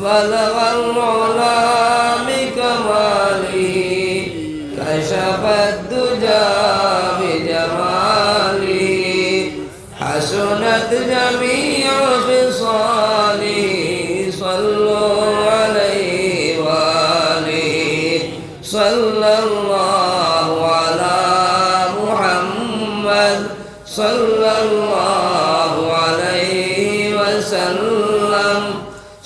بلغ العلا بكماله كشف الدجى بجماله حسنت جميع خصاله صلوا عليه وآله صلى الله على محمد صلى الله عليه